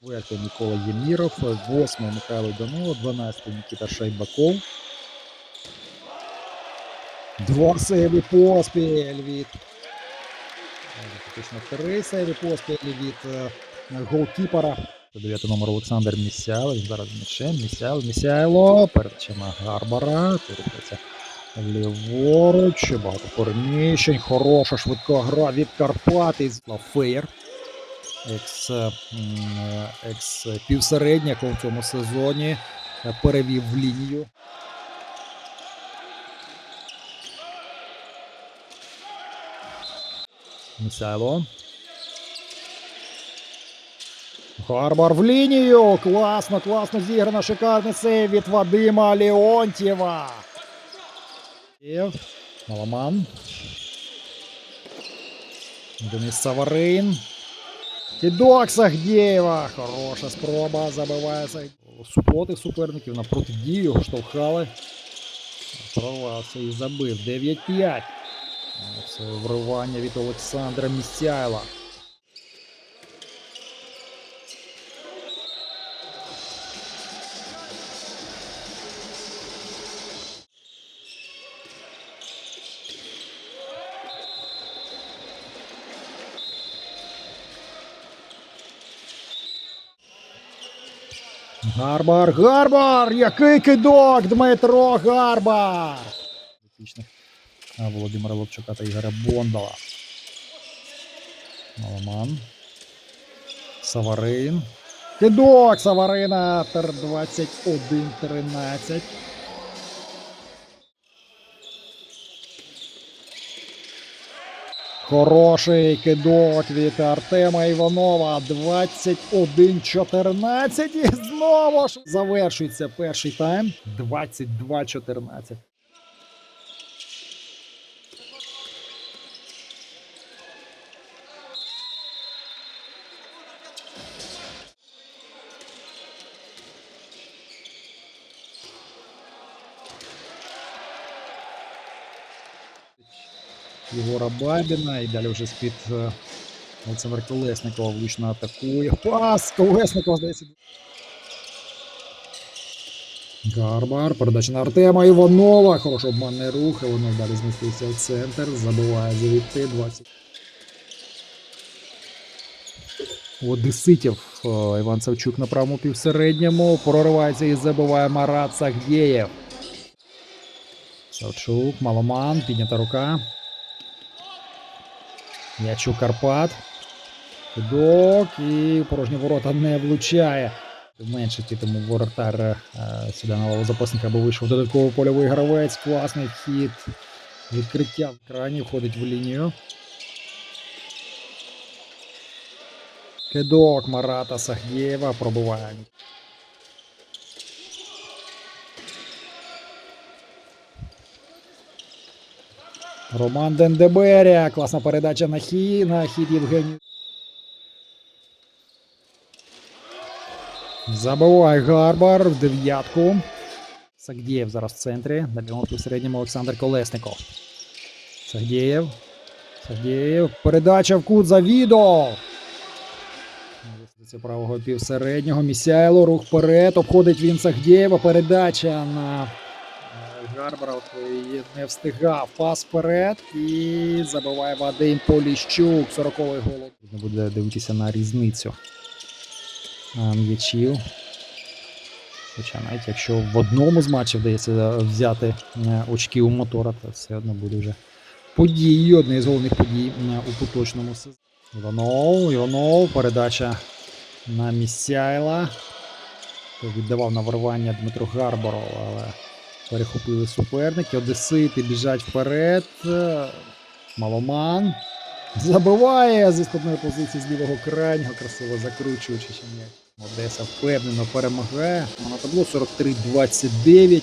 Четвертий Микола Єміров, восьмий Михайло Данило, дванадцятий Нікіта Шайбаков. Два сейви поспіль від фактично три сейви поспіль від е, голкіпера. Дев'ятий номер Олександр Місяйло. Зараз м'ячем. Місяйло, Місяйло. Передача на Гарбара. Передається ліворуч. Багато переміщень. Хороша швидка гра від Карпати. Феєр. Екс, екс півсередня, в цьому сезоні е, перевів в лінію. Місайло. Гарбар в лінію. Класно, класно зіграно. Шикарний сейв від Вадима Леонтьєва. Маламан. Денис Саварин. Кидок Сагдєєва. Хороша спроба. Забиває Сагдєєва. Супроти суперників напроти протидію штовхали. Провався і забив. 9-5. Це вривання від Олександра Місяйла. Гарбар, Гарбар! Який кидок! Дмитро Гарбар! А, Володимира Лобчука та Ігоря Бондала. Маломан. Саварин. Кидок Саварина. 21-13. Хороший кидок від Артема Іванова. 21-14. І знову ж завершується перший тайм. 22-14. Єгора Бабіна. І далі вже з-під е, Олександр Колесникова влучно атакує. Пас! Колесникова, здається. Гарбар, передача на Артема Іванова. Хороший обманний рух. Іванов далі змістився в центр. Забиває завідти 20. Одеситів. Е, Іван Савчук на правому півсередньому. Проривається і забиває Марат Сагдєєв. Савчук, Маломан, піднята рука. М'яч у Карпат. Кидок і порожні ворота не влучає. Меншити тому воротар е, сюди на лаву запасника, бо вийшов додатково польовий гравець. Класний хід. Відкриття в крані входить в лінію. Кидок Марата Сахдєєва пробиває. Роман Дендеберя. Класна передача на хід, на хід Євгенію. Забиває Гарбар в дев'ятку. Сагдєєв зараз в центрі. На лівому півсередньому Олександр Колесников. Сагдєєв. Сагдєєв. Передача в кут за відео. Це правого півсереднього. Місяйло. Рух вперед. Обходить він Сагдєєва. Передача на е, от і Не встигав. Пас вперед. І забиває Вадим Поліщук. 40-й гол. Не буде дивитися на різницю м'ячів. Хоча навіть якщо в одному з матчів вдається взяти е, очки у мотора, то все одно буде вже подією, однією з головних подій е, у поточному сезоні. Іванов, Іванов, передача на Місяйла. Віддавав на вирвання Дмитро Гарбаров, але перехопили суперники. Одесити біжать вперед. Маломан. Забиває зі складної позиції з лівого крайнього, красиво закручуючи. Одеса впевнено перемагає. На табло 43-29.